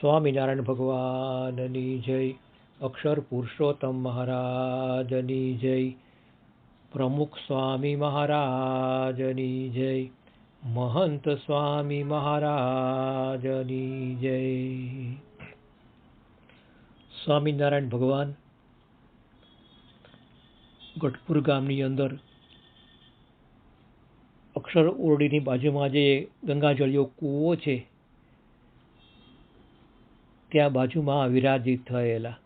સ્વામિનારાયણ ભગવાનની જય. અક્ષર પુરુષોત્તમ મહારાજની જય. પ્રમુખ સ્વામી મહારાજની જય. મહંત સ્વામી મહારાજની જય. સ્વામિનારાયણ ભગવાન, ગઢપુર ગામની અંદર અક્ષર ઓરડીની બાજુમાં જે ગંગાજળિયો કૂવો છે ત્યાં બાજુમાં વિરાજિત થયેલા.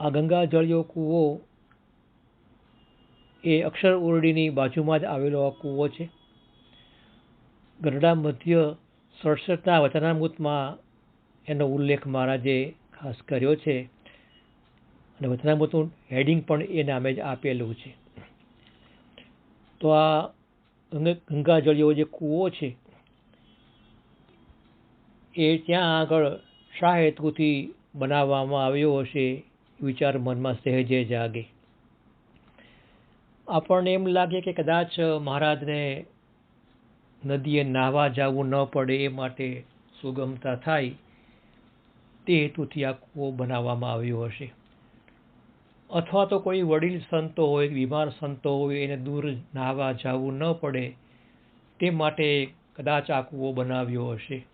આ ગંગાજળિયો કૂવો એ અક્ષર ઓરડીની બાજુમાં જ આવેલો આ કૂવો છે. ગરડા મધ્ય સડસઠના વચનામૃતમાં એનો ઉલ્લેખ મહારાજે ખાસ કર્યો છે અને વચનામૃતનું હેડિંગ પણ એ નામે જ આપેલું છે. તો આ ગંગાજળિયો જે કૂવો છે એ ત્યાં આગળ શા હેતુથી બનાવવામાં આવ્યો હશે વિચાર મનમાં સહેજે જાગે. આપણને એમ લાગે કે કદાચ મહારાજને નદીએ નાહવા જવું ન પડે, એ માટે સુગમતા થાય, તે હેતુથી આ કૂવો બનાવવામાં આવ્યો હશે. અથવા તો કોઈ વડીલ સંતો હોય, બીમાર સંતો હોય, એને દૂર નાહવા જવું ન પડે, તે માટે કદાચ આ કૂવો બનાવ્યો હશે.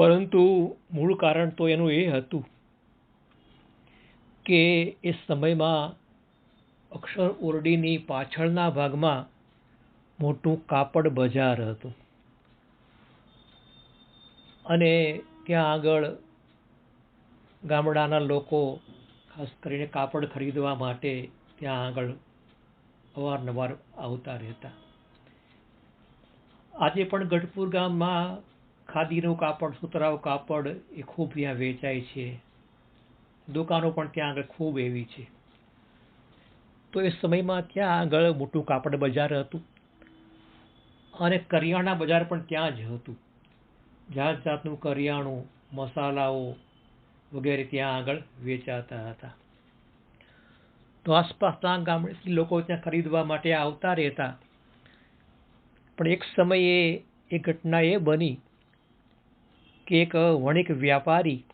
પરંતુ મૂળ કારણ તો એનું એ હતું કે એ સમયમાં અક્ષર ઓરડીની પાછળના ભાગમાં મોટું કાપડ બજાર હતું. અને ત્યાં આગળ ગામડાના લોકો, ખાસ કરીને કાપડ ખરીદવા માટે ત્યાં આગળ અવારનવાર આવતા રહેતા. આજે પણ ગઢપુર ગામમાં ખાદીનું કાપડ સુતરાવું કાપડ એ ખૂબ ત્યાં વેચાય છે. દુકાનો પણ ત્યાં આગળ ખૂબ એવી છે. તો એ સમયમાં ત્યાં આગળ મોટું કાપડ બજાર હતું. અને કરિયાણા બજાર પણ ત્યાં જ હતું. જાત જાતનું કરિયાણું, મસાલાઓ વગેરે ત્યાં આગળ વેચાતા હતા. તો આસપાસના ગામડેથી લોકો ત્યાં ખરીદવા માટે આવતા રહેતા. પણ એક સમયે એ ઘટના એ બની કે એક વણિક વ્યાપારી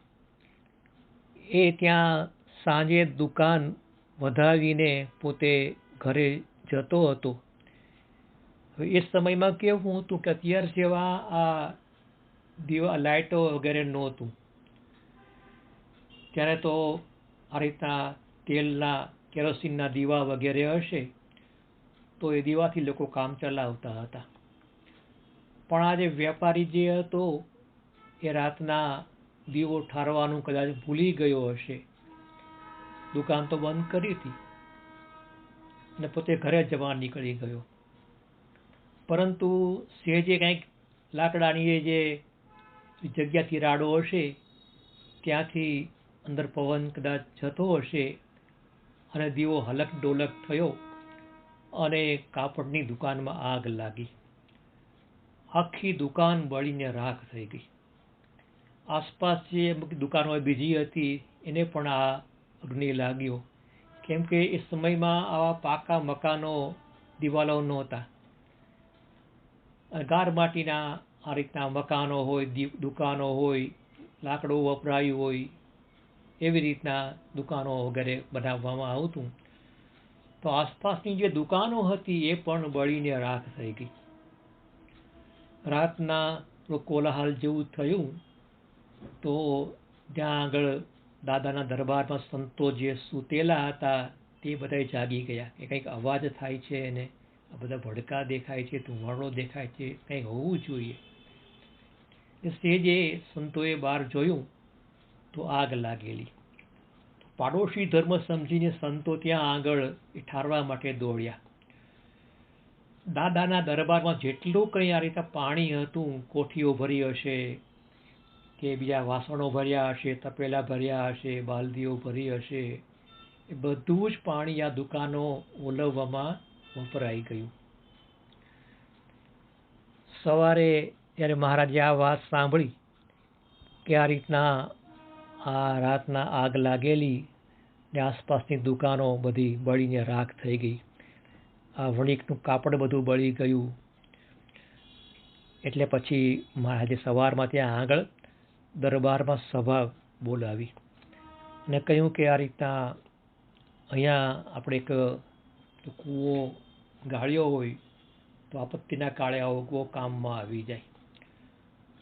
એ ત્યાં સાંજે દુકાન વધાવીને પોતે ઘરે જતો હતો. એ સમયમાં કેવું હતું કે અત્યાર જેવા આ દીવા લાઇટો વગેરે નહોતું. ત્યારે તો આ રીતના તેલના, કેરોસીનના દીવા વગેરે હશે તો એ દીવાથી લોકો કામ ચલાવતા હતા. પણ આ જે વેપારી જે હતો એ રાતના દીવો ઠારવાનું કદાચ ભૂલી ગયો હશે. દુકાન તો બંધ કરી હતી. અને પોતે ઘરે જવા નીકળી ગયો. પરંતુ સેજે કંઈક લાકડાની જે જગ્યાથી રાડો હશે, ત્યાંથી અંદર પવન કદાચ જતો હશે અને દીવો હલક ડોલક થયો અને કાપડની દુકાનમાં આગ લાગી. આખી દુકાન બળીને રાખ થઈ ગઈ. આસપાસ જે દુકાનો બીજી હતી, એને પણ આ અગ્નિ લાગ્યો. કેમ કે એ સમયમાં આવા પાકા મકાનો, દિવાલો નહોતા. ગાર માટીના આ રીતના મકાનો હોય દુકાનો હોય, લાકડું વપરાયું હોય, એવી રીતના દુકાનો વગેરે બનાવવામાં આવતું. તો આસપાસની જે દુકાનો હતી, એ પણ બળીને રાખ થઈ ગઈ. રાતના કોલાહલ જેવું થયું. તો ત્યાં આગળ દાદાના દરબારમાં સંતો જે સૂતેલા હતા, તે બધા જાગી ગયા કે કંઈક અવાજ થાય છે અને આ બધા ભડકા દેખાય છે, ધુમાડો દેખાય છે, કંઈક હોવું જોઈએ. એ સ્ટેજે સંતોએ બહાર જોયું તો આગ લાગેલી. પાડોશી ધર્મ સમજીને સંતો ત્યાં આગળ એ ઠારવા માટે દોડ્યા. દાદાના દરબારમાં જેટલું કંઈ આ રીતે પાણી હતું, કોઠીઓ ભરી હશે કે બીજા વાસણો ભર્યા હશે, તપેલા ભર્યા હશે, બાલદીઓ ભરી હશે, એ બધું જ પાણી આ દુકાનો ઓલવવામાં વપરાઈ ગયું. સવારે ત્યારે મહારાજે આ વાત સાંભળી કે આ રીતના આ રાતના આગ લાગેલી ને આસપાસની દુકાનો બધી બળીને રાખ થઈ ગઈ. આ વણિકનું કાપડ બધું બળી ગયું. એટલે પછી મહારાજે સવારમાં ત્યાં આગળ દરબારમાં સભા બોલાવી અને કહ્યું કે આ રીતના અહીંયા આપણે એક કૂવો, ગાળ્યો હોય તો આપત્તિના કાળે આવો કૂવો કામમાં આવી જાય.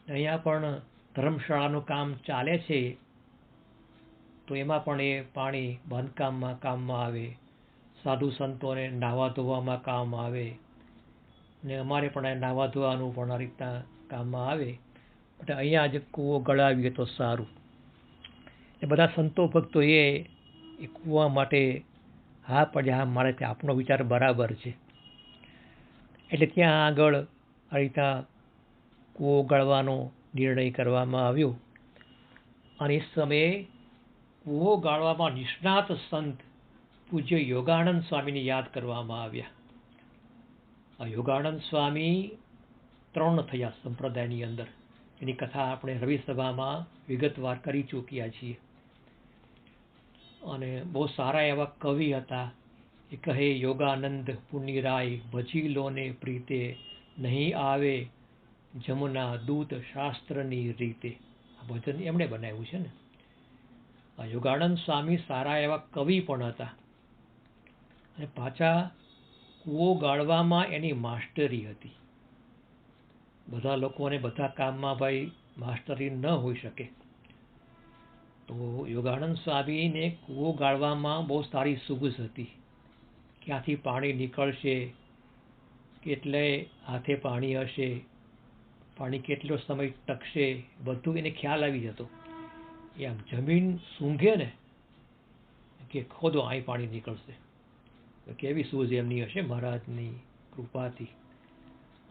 અહીંયા પણ ધર્મશાળાનું કામ ચાલે છે, તો એમાં પણ એ પાણી બાંધકામમાં કામમાં આવે, સાધુ સંતોને નાહવા ધોવામાં કામ આવે, ને અમારે પણ નાહવા ધોવાનું પણ આ રીતના કામમાં આવે. એટલે અહીંયા જ કૂવો ગળાવીએ તો સારું. એ બધા સંતો ભક્તો એ કૂવા માટે હા પડે હા મારે ત્યાં આપણો વિચાર બરાબર છે. એટલે ત્યાં આગળ આ રીતના કૂવો ગાળવાનો નિર્ણય કરવામાં આવ્યો. અને એ સમયે કૂવો ગાળવામાં નિષ્ણાત સંત પૂજ્ય યોગાનંદ સ્વામીને યાદ કરવામાં આવ્યા. આ યોગાનંદ સ્વામી ત્રણ થયા સંપ્રદાયની અંદર. એની કથા આપણે રવિસભામાં વિગતવાર કરી ચૂક્યા છીએ. અને બહુ સારા એવા કવિ હતા. એ કહે, યોગાનંદ પુનિરાય ભજી લોને પ્રીતે નહીં આવે જમુના દૂત શાસ્ત્રની રીતે. આ ભજન એમણે બનાવ્યું છે ને. આ યોગાનંદ સ્વામી સારા એવા કવિ પણ હતા. અને પાછા કૂવો ગાળવામાં એની માસ્ટરી હતી. બધા લોકોને બધા કામમાં ભાઈ માસ્ટરી ન હોઈ શકે. તો યોગાનંદ સ્વામીને કૂવો ગાળવામાં બહુ સારી સુગુસ હતી. ક્યાંથી પાણી નીકળશે, કેટલે હાથે પાણી હશે, પાણી કેટલો સમય ટકશે, બધું એને ખ્યાલ આવી જતો. એ આમ જમીન સૂંઘે ને, કે ખોદો, અહીં પાણી નીકળશે. કેવી સૂઝ એમની હશે, મહારાજની કૃપાથી.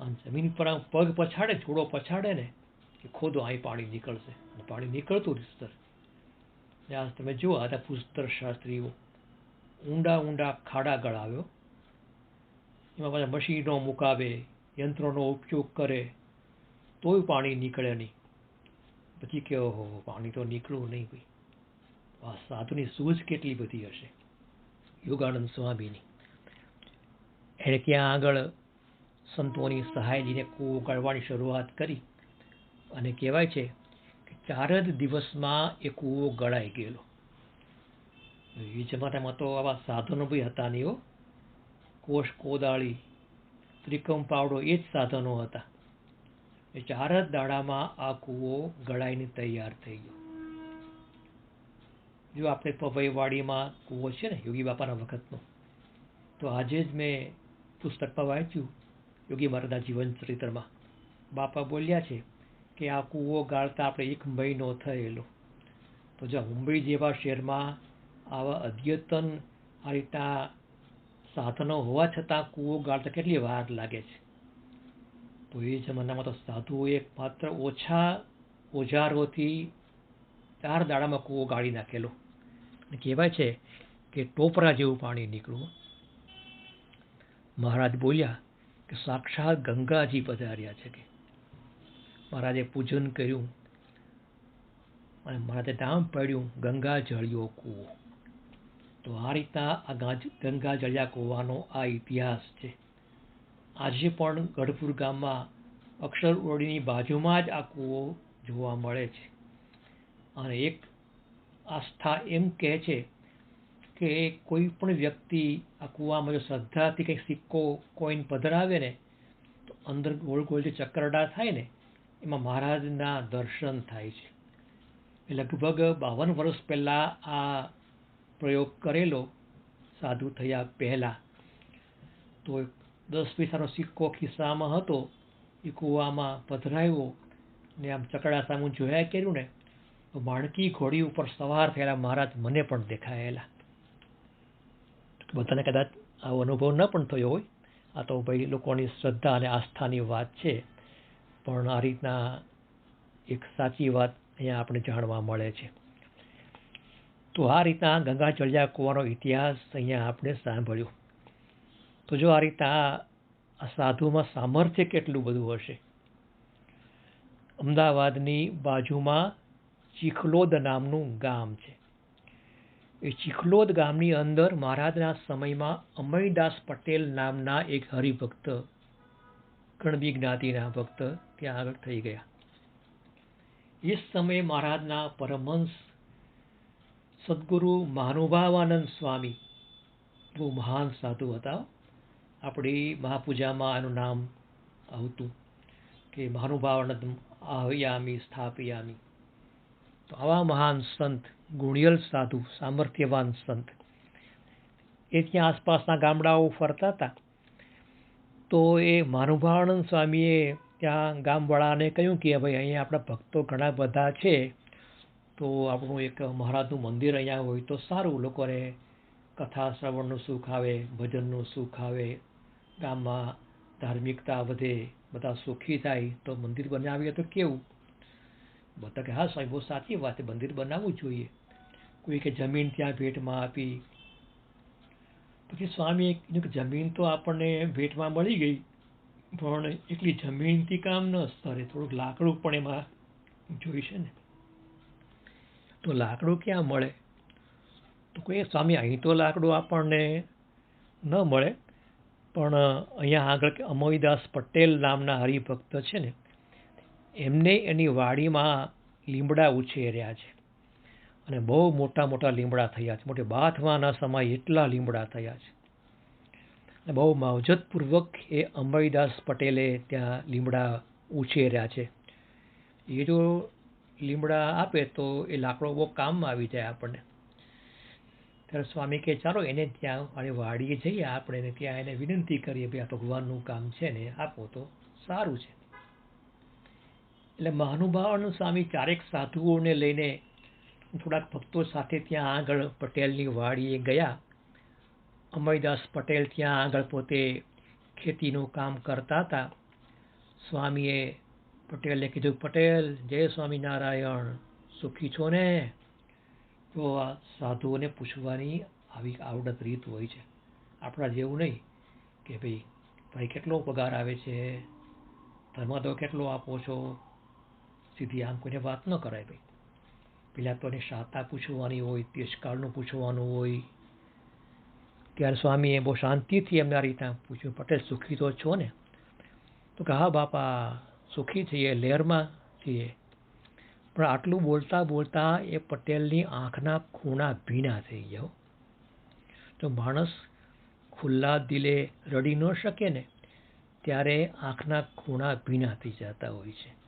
આમ જમીન પર આમ પગ પછાડે થોડો પછાડે ને કે ખોદો, અહીં પાણી નીકળશે. પાણી નીકળતું રીતસર આ તમે જુઓ, આ પુસ્તર શાસ્ત્રીઓ ઊંડા ઊંડા ખાડા ગળાવ્યો. એમાં પાછા મશીનો મુકાવે, યંત્રોનો ઉપયોગ કરે, તોય પાણી નીકળે નહીં. પછી કે, ઓહો, પાણી તો નીકળવું નહીં ભાઈ. આ સાધુની સૂઝ કેટલી બધી હશે. યોગાનંદ સ્વામીની. એણે ત્યાં આગળ સંતોની સહાયજીને કૂવો ગાળવાની શરૂઆત કરી. અને કહેવાય છે કે ચાર જ દિવસમાં એ કૂવો ગળાઈ ગયેલો. એ જમાનામાં તો આવા સાધનો બી હતા નહીં હો. કોષ કોદાળી, ત્રિકમ પાવડો એ જ સાધનો હતા. એ ચાર જ દાડામાં આ કૂવો ગળાઈને તૈયાર થઈ ગયો. જો આપણે પવઈવાડીમાં કૂવો છે ને, યોગી બાપાના વખતનો, તો આજે જ મેં પુસ્તકમાં વાંચ્યું યોગી મહારાજના જીવન ચરિત્રમાં. બાપા બોલ્યા છે કે આ કૂવો ગાળતા આપણે એક મહિનો થયેલો. તો જો મુંબઈ જેવા શહેરમાં આવા અદ્યતન આ રીતના સાધનો હોવા છતાં કૂવો ગાળતા કેટલી વાર લાગે છે? તો એ જમાનામાં તો સાધુઓએ માત્ર ઓછા ઓજારોથી ચાર દાડામાં કૂવો ગાળી નાખેલો. કહેવાય છે કે ટોપરા જેવું પાણી નીકળવું મહારાજ બોલ્યા કે સાક્ષાત ગંગાજી પધાર્યા છે કે. મહારાજે પૂજન કર્યું અને મહારાજે નામ પડ્યું, ગંગા જળિયો કૂવો. તો આ રીતના આ ગંગા જળિયા કૂવાનો આ ઇતિહાસ છે. આજે પણ ગઢપુર ગામમાં અક્ષર ઓરડીની બાજુમાં જ આ કૂવો જોવા મળે છે. અને એક આસ્થા એમ કહે છે કે કોઈ પણ વ્યક્તિ આ કૂવામાં જો શ્રદ્ધાથી કંઈક સિક્કો કોઈન પધરાવે ને, તો અંદર ગોળ ગોળ જે ચક્રડા થાય ને, એમાં મહારાજના દર્શન થાય છે. લગભગ બાવન વર્ષ પહેલાં આ પ્રયોગ કરેલો સાધુ થયા પહેલાં. તો દસ પૈસાનો સિક્કો ખિસ્સામાં હતો, એ કૂવામાં પધરાવ્યો ને આમ ચકડા સામું જોયા કર્યું ને, તો માણકી ઘોડી ઉપર સવાર થયેલા મહારાજ મને પણ દેખાયેલા. બધાને કદાચ આવો અનુભવ ન પણ થયો હોય. આ તો ભાઈ લોકોની શ્રદ્ધા અને આસ્થાની વાત છે. પણ આ રીતના એક સાચી વાત અહીંયા આપણે જાણવા મળે છે. તો આ રીતના ગંગા જળિયા કૂવાનો ઇતિહાસ અહીંયા આપણે સાંભળ્યો. તો જો આ રીતના આ સાધુમાં સામર્થ્ય કેટલું બધું હશે? અમદાવાદની બાજુમાં ચીખલોદ નામનું ગામ છે. એ ચીખલોદ ગામની અંદર મહારાજના સમયમાં અમયદાસ પટેલ નામના એક હરિભક્ત કણબી જ્ઞાતિના ભક્ત ત્યાં આગળ થઈ ગયા. એ સમયે મહારાજના પરમહંસ સદગુરુ મહાનુભાવાનંદ સ્વામી બહુ મહાન સાધુ હતા. આપણી મહાપૂજામાં એનું નામ આવતું કે મહાનુભાવાનંદ આહયામી સ્થાપયામી. તો આવા મહાન સંત, ગુણિયલ સાધુ, સામર્થ્યવાન સંત. એ ત્યાં આસપાસના ગામડાઓ ફરતા હતા. તો એ માનુભાવાનંદ સ્વામીએ ત્યાં ગામવાળાને કહ્યું કે, ભાઈ, અહીંયા આપણા ભક્તો ઘણા બધા છે. તો આપણું એક મહારાજનું મંદિર અહીંયા હોય તો સારું. લોકોને કથા શ્રવણનું સુખ આવે, ભજનનું સુખ આવે. ગામમાં ધાર્મિકતા વધે, બધા સુખી થાય. તો મંદિર બનાવીએ તો કેવું? બધા કે, હા, સાહેબ, બહુ સાચી વાત મંદિર બનાવવું જોઈએ. કોઈ કે, જમીન ત્યાં ભેટમાં આપી. પછી કે, જમીન તો આપણને ભેટમાં મળી ગઈ, પણ એટલી જમીનથી કામ ન સ્તરે, થોડુંક લાકડું પણ એમાં જોઈશે ને. તો લાકડું ક્યાં મળે? તો કોઈ સ્વામી, અહીં તો લાકડું આપણને ન મળે, પણ અહીંયા આગળ અમોયદાસ પટેલ નામના હરિભક્ત છે ને એમને એની વાડીમાં લીમડા ઉછેર્યા છે. અને બહુ મોટા મોટા લીમડા થયા છે. મોટી બાથવાના સમય એટલા લીમડા થયા છે. અને બહુ માવજતપૂર્વક એ અંબાઈદાસ પટેલે ત્યાં લીમડા ઉછેર્યા છે. એ જો લીમડા આપે તો એ લાકડો બહુ કામમાં આવી જાય આપણને. ત્યારે સ્વામી કે ચાલો એને ત્યાં અને વાડીએ જઈએ. આપણે ત્યાં એને વિનંતી કરીએ, ભાઈ આ ભગવાનનું કામ છે ને, આપો તો સારું છે. એટલે મહાનુભાવનું સ્વામી ચારેક સાધુઓને લઈને થોડાક ભક્તો સાથે ત્યાં આગળ પટેલની વાડીએ ગયા. અમયદાસ પટેલ ત્યાં આગળ પોતે ખેતીનું કામ કરતા હતા. સ્વામીએ પટેલને કીધું, પટેલ, જય સ્વામિનારાયણ, સુખી છો ને? તો આ સાધુઓને પૂછવાની આવી આવડત રીત હોય છે. આપણા જેવું નહીં કે ભાઈ ભાઈ, કેટલો પગાર આવે છે? ધર્મદો કેટલો આપો છો? સીધી આમ કોઈને વાત ન કરાય ભાઈ પેલા તો એને શાતા પૂછવાની હોય દેશકાળનું પૂછવાનું હોય. ત્યારે સ્વામીએ બહુ શાંતિથી એમના રીતના પૂછ્યું, પટેલ, સુખી તો છો ને? તો કે, હા, બાપા, સુખી છીએ, લહેરમાં છીએ. પણ આટલું બોલતા બોલતા એ પટેલની આંખના ખૂણા ભીના થઈ ગયા તો માણસ ખુલ્લા દિલે રડી ન શકે ને, ત્યારે આંખના ખૂણા ભીના થઈ જતા હોય છે.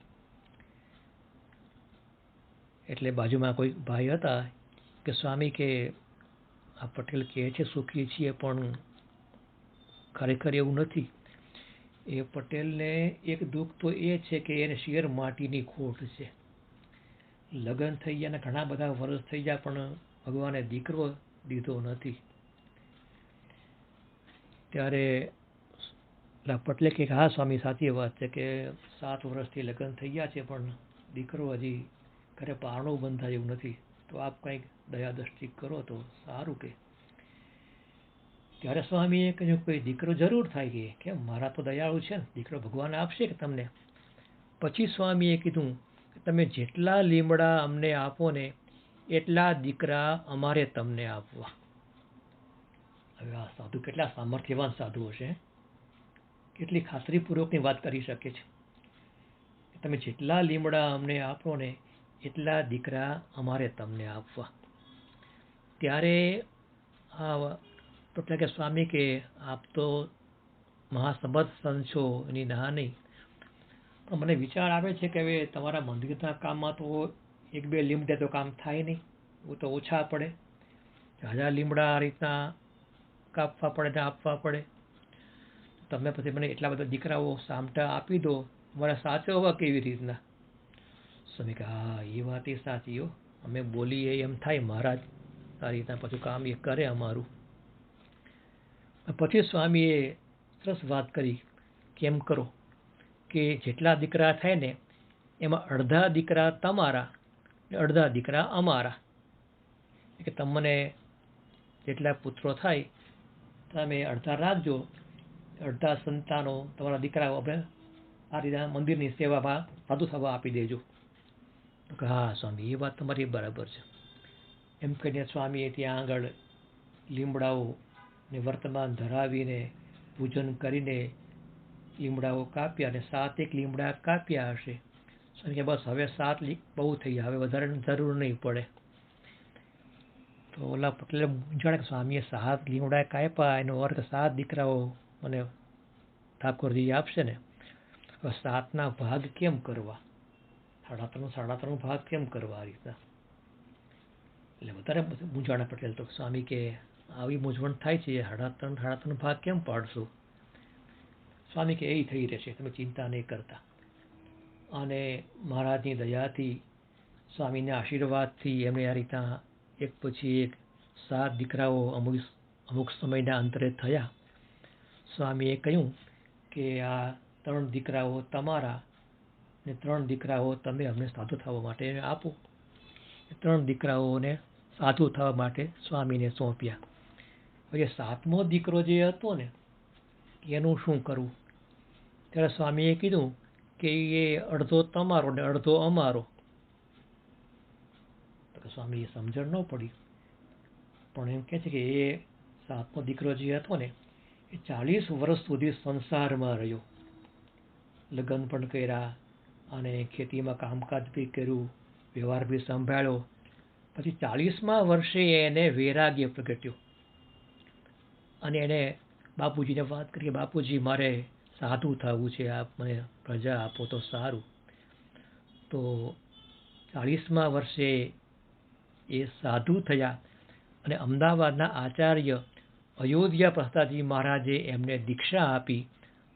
એટલે બાજુમાં કોઈ ભાઈ હતા કે સ્વામી કે આ પટેલ કહે છે, સુખી છીએ પણ ખરેખર એવું નથી. એ પટેલને એક દુઃખ તો એ છે કે એને શેર માટીની ખોટ છે. લગ્ન થઈ ગયા અને ઘણા બધા વર્ષ થઈ ગયા પણ ભગવાને દીકરો દીધો નથી. ત્યારે પટેલે કે, હા, સ્વામી, સાચી વાત છે કે સાત વર્ષથી લગ્ન થઈ ગયા છે પણ દીકરો હજી ઘરે પારણું બંધાય એવું નથી. તો આપ કંઈક દયા દ્રષ્ટિ કરો તો સારું કે. ત્યારે સ્વામીએ કહ્યું કોઈ દીકરો જરૂર થાય કે. કેમ? મારા તો દયાળુ છે ને. દીકરો ભગવાન આપશે કે તમને? પછી સ્વામીએ કીધું કે તમે જેટલા લીમડા અમને આપો ને એટલા દીકરા અમારે તમને આપવા. હવે આ સાધુ કેટલા સામર્થ્યવાન સાધુ હશે કેટલી ખાતરીપૂર્વકની વાત કરી શકે છે. તમે જેટલા લીમડા અમને આપો ને એટલા દીકરા અમારે તમને આપવા. ત્યારે આ એટલે કે સ્વામી કે આપ તો મહાસમર્થ સંત છો, એની ના નહીં. પણ મને વિચાર આવે છે કે હવે તમારા મંદિરના કામમાં તો એક બે લીમડે તો કામ થાય નહીં. એવું તો ઓછા પડે. ઝાઝા લીમડા આ રીતના કાપવા પડે ને આપવા પડે. તમે પછી મને એટલા બધા દીકરાઓ સામટા આપી દો. મારા સાચવવા કેવી રીતના? સ્વામી કે, હા, એ વાત એ સાચી હો. અમે બોલીએ એમ થાય મહારાજ. આ રીતના પછી કામ એ કરે અમારું. પછી સ્વામીએ સરસ વાત કરી, કેમ કરો? કે જેટલા દીકરા થાય ને, એમાં અડધા દીકરા તમારા અડધા દીકરા અમારા. કે, તમને જેટલા પુત્રો થાય, તમે અડધા રાખજો. અડધા સંતાનો તમારા દીકરાઓ આપણે આ રીતના મંદિરની સેવામાં સાધુ થવા આપી દેજો. કે હા, સ્વામી, એ વાત તમારી બરાબર છે. એમ કહીને સ્વામીએ ત્યાં આગળ લીમડાઓ ને વર્તમાન ધરાવીને પૂજન કરીને લીમડાઓ કાપ્યા અને સાત એક લીમડા કાપ્યા હશે. સ્વામી બસ, હવે સાત લીક બહુ થઈ હવે વધારે જરૂર નહીં પડે. તો ઓલા પટેલે મૂંઝાણે કે સ્વામીએ સાત લીમડા કાપ્યા, એનો અર્થ સાત દીકરાઓ મને ઠાકોરજી આપશે ને. સાતના ભાગ કેમ કરવા? સાડા ત્રણ સાડા ત્રણ ભાગ કેમ કરવા આ રીતના? એટલે વધારે મૂંઝાણા પટેલ તો સ્વામી કે આવી મૂંઝવણ થાય છે સાડા ત્રણ સાડા ત્રણ ભાગ કેમ પાડશો? સ્વામી કે એ થઈ રહેશે તમે ચિંતા નહીં કરતા. અને મહારાજની દયાથી સ્વામીના આશીર્વાદથી એમણે આ રીતના એક પછી એક સાત દીકરાઓ અમુક અમુક સમયના અંતરે થયા. સ્વામીએ કહ્યું કે આ ત્રણ દીકરાઓ તમારા ને ત્રણ દીકરાઓ તમે અમને સાધુ થવા માટે આપો. ત્રણ દીકરાઓને સાધુ થવા માટે સ્વામીને સોંપ્યા. પછી સાતમો દીકરો જે હતો ને, એનું શું કરવું? ત્યારે સ્વામીએ કીધું કે એ અડધો તમારો ને અડધો અમારો. તો સ્વામી સમજણ ન પડી. પણ એમ કહે છે કે એ સાતમો દીકરો જે હતો ને, એ ચાલીસ વર્ષ સુધી સંસારમાં રહ્યો. લગ્ન પણ કર્યા અને ખેતીમાં કામકાજ બી કર્યું, વ્યવહાર બી સંભાળ્યો. પછી ચાલીસમા વર્ષે એને વૈરાગ્ય પ્રગટ્યું. અને એને બાપુજીને વાત કરી બાપુજી મારે સાધુ થવું છે, આપ મને પ્રજા આપો તો સારું. તો ચાલીસમા વર્ષે એ સાધુ થયા અને અમદાવાદના આચાર્ય અયોધ્યા પ્રસાદજી મહારાજે એમને દીક્ષા આપી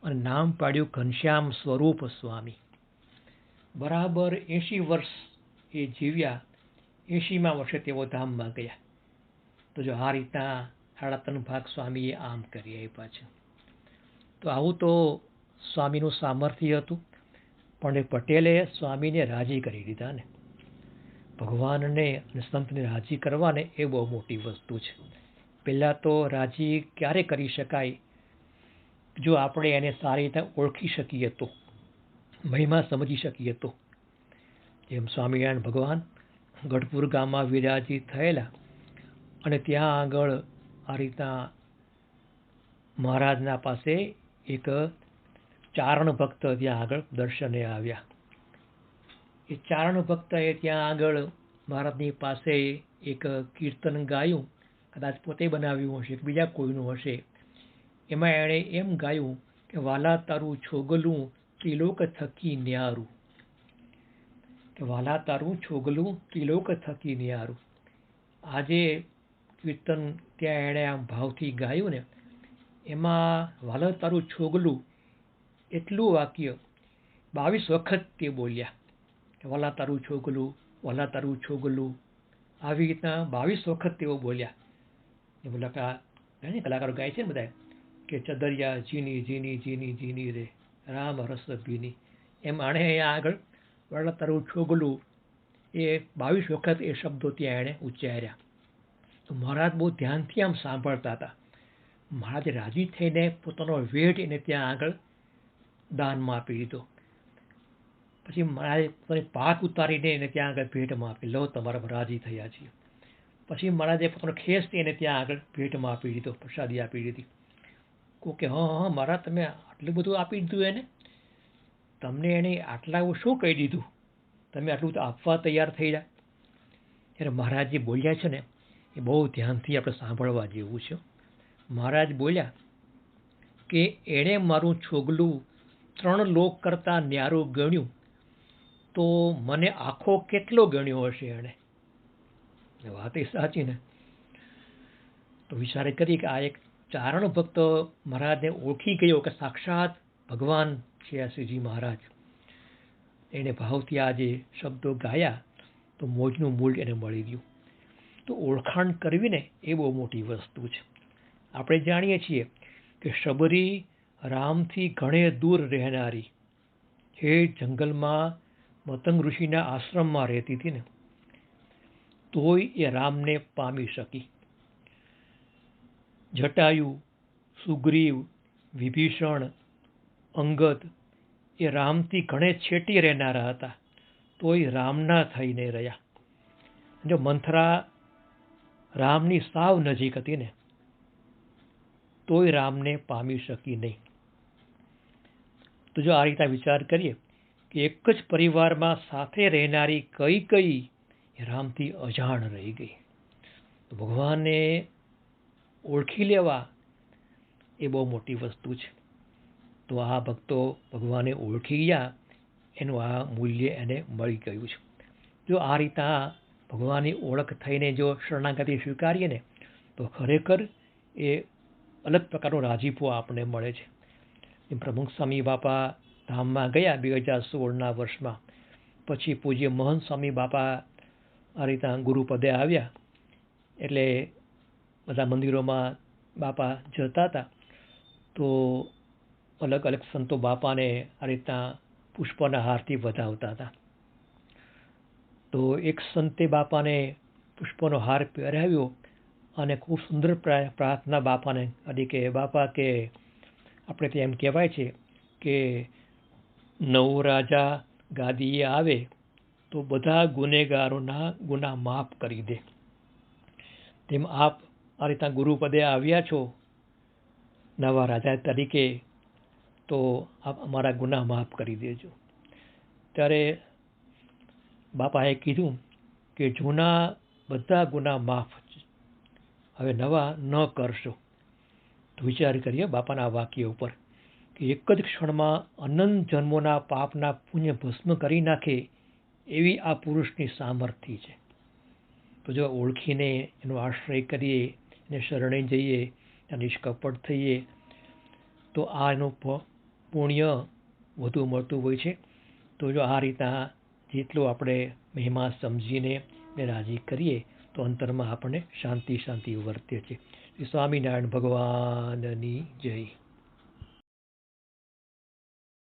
અને નામ પાડ્યું ઘનશ્યામ સ્વરૂપ સ્વામી. બરાબર એંશી વર્ષ એ જીવ્યા. એંશીમાં વર્ષે તેઓ ધામમાં ગયા. તો જો આ રીતના ત્રણ ભાગ સ્વામીએ આમ કરી આપ્યા છે. તો આવું તો સ્વામીનું સામર્થ્ય હતું. પણ એ પટેલે સ્વામીને રાજી કરી દીધા ને. ભગવાનને અને સંતને રાજી કરવાને એ બહુ મોટી વસ્તુ છે. પહેલાં તો રાજી ક્યારે કરી શકાય? જો આપણે એને સારી રીતે ઓળખી શકીએ તો. મહિમા સમજી શકીએ તો. જેમ સ્વામિનારાયણ ભગવાન ગઢપુર ગામમાં વિરાજી થયેલા અને ત્યાં આગળ આ રીતના મહારાજના પાસે એક ચારણ ભક્ત ત્યાં આગળ દર્શને આવ્યા. એ ચારણ ભક્તએ ત્યાં આગળ મહારાજની પાસે એક કીર્તન ગાયું. કદાચ પોતે બનાવ્યું હશે કે બીજા કોઈનું હશે. એમાં એણે એમ ગાયું કે વાલા તારું છોગલું ત્રિલોક થકી ન્યારું કે વાલા તારું છોગલું ત્રિલોક થકી ન્યારું આજે કીર્તન ત્યાં એણે આમ ભાવથી ગાયું ને એમાં વાલા તારું છોગલું એટલું વાક્ય બાવીસ વખત તે બોલ્યા કે વાલા તારું છોગલું વાલા તારું છોગલું આવી રીતના બાવીસ વખત તેઓ બોલ્યા એ મુલાકાત આ કલાકારો ગાય છે ને બધા કે ચદરિયા જીની જીની જીની જીની રે રામ રસ એમ આણે અહીંયા આગળ વાલા તારું છોગલું. એ બાવીસ વખત એ શબ્દો ત્યાં એણે ઉચ્ચાર્યા. તો મહારાજ બહુ ધ્યાનથી આમ સાંભળતા હતા. મહારાજે રાજી થઈને પોતાનો વેટ એને ત્યાં આગળ દાનમાં આપી દીધો. પછી મહારાજે પોતાની પાક ઉતારીને એને ત્યાં આગળ ભેટમાં આપી. લો, તમારા રાજી થયા છીએ. પછી મહારાજે પોતાનો ખેસ એને ત્યાં આગળ ભેટમાં આપી દીધો, પ્રસાદી આપી દીધી. કોકે હા હા મારા તમે આટલું બધું આપી દીધું એને? તમને એને આટલા શું કહી દીધું? તમે આટલું આપવા તૈયાર થઈ ગયા ત્યારે મહારાજ જે બોલ્યા છે ને, એ બહુ ધ્યાનથી આપણે સાંભળવા જેવું છે. મહારાજ બોલ્યા, કે એણે મારું છોગલું ત્રણ લોક કરતાં ન્યારું ગણ્યું, તો મને આખો કેટલો ગણ્યો હશે એણે? વાત એ સાચી ને? તો વિચારે કરી કે આ એક ચારણ ભક્ત મહારાજને ઓળખી ગયો કે સાક્ષાત ભગવાન છે આ શ્રીજી મહારાજ. એણે ભાવથી આ જે શબ્દો ગાયા તો મોજનું મૂળ એને મળી ગયું. તો ઓળખાણ કરવીને એ બહુ મોટી વસ્તુ છે. આપણે જાણીએ છીએ કે શબરી રામથી ઘણે દૂર રહેનારી હે જંગલમાં મતંગ ઋષિના આશ્રમમાં રહેતી હતી ને. તોય એ રામને પામી શકી. જટાયુ, સુગ્રીવ, વિભીષણ, અંગદ એ રામથી ઘણે છેટી રહેનારા હતા. તોય રામના થઈને રહ્યા. જો મંથરા રામની સાવ નજીક હતી ને, તોય રામને પામી શકી નહીં. તો જો આ રીતે વિચાર કરીએ કે એક જ પરિવારમાં સાથે રહેનારી કઈ કઈ રામથી અજાણ રહી ગઈ. તો ભગવાનને ઓળખી લેવા એ બહુ મોટી વસ્તુ છે. તો આ ભક્તો ભગવાને ઓળખી ગયા, એનું આ મૂલ્ય એને મળી ગયું છે. જો આ રીતના ભગવાનની ઓળખ થઈને જો શરણાગતિ સ્વીકારીએ ને, તો ખરેખર એ અલગ પ્રકારનો રાજીપો આપણને મળે છે. એમ પ્રમુખ સ્વામી બાપા ધામમાં ગયા બે હજાર સોળના વર્ષમાં. પછી પૂજ્ય મહંત સ્વામી બાપા આ રીતના ગુરુપદે આવ્યા. એટલે બધા મંદિરોમાં બાપા જતા હતા, તો અલગ અલગ સંતો બાપાને આ રીતના પુષ્પના હારથી વધાવતા હતા. તો એક સંતે બાપાને પુષ્પનો હાર પહેરાવ્યો અને ખૂબ સુંદર પ્રાર્થના બાપાને કરી કે, બાપા, કે આપણે ત્યાં એમ કહેવાય છે કે નવ રાજા ગાદીએ આવે તો બધા ગુનેગારોના ગુના માફ કરી દે. તેમ આપ આ રીતના ગુરુપદે આવ્યા છો નવા રાજા તરીકે, તો આપ અમારા ગુના માફ કરી દેજો. ત્યારે બાપાએ કીધું કે જૂના બધા ગુના માફ હવે નવા ન કરશો. તો વિચાર કરીએ બાપાના વાક્ય ઉપર કે એક જ ક્ષણમાં અનંત જન્મોના પાપના પુણ્ય ભસ્મ કરી નાખે એવી આ પુરુષની સામર્થ્ય છે. તો જો ઓળખીને એનો આશ્રય કરીએ એને શરણે જઈએ અને નિષ્કપટ થઈએ, તો આનું પુણ્ય વધુ મળતું હોય છે. તો જો આ રીતના જેટલું આપણે મહિમા સમજીને ને રાજી કરીએ, તો અંતરમાં આપણને શાંતિ શાંતિ વર્તે છે. સ્વામિનારાયણ ભગવાનની જય.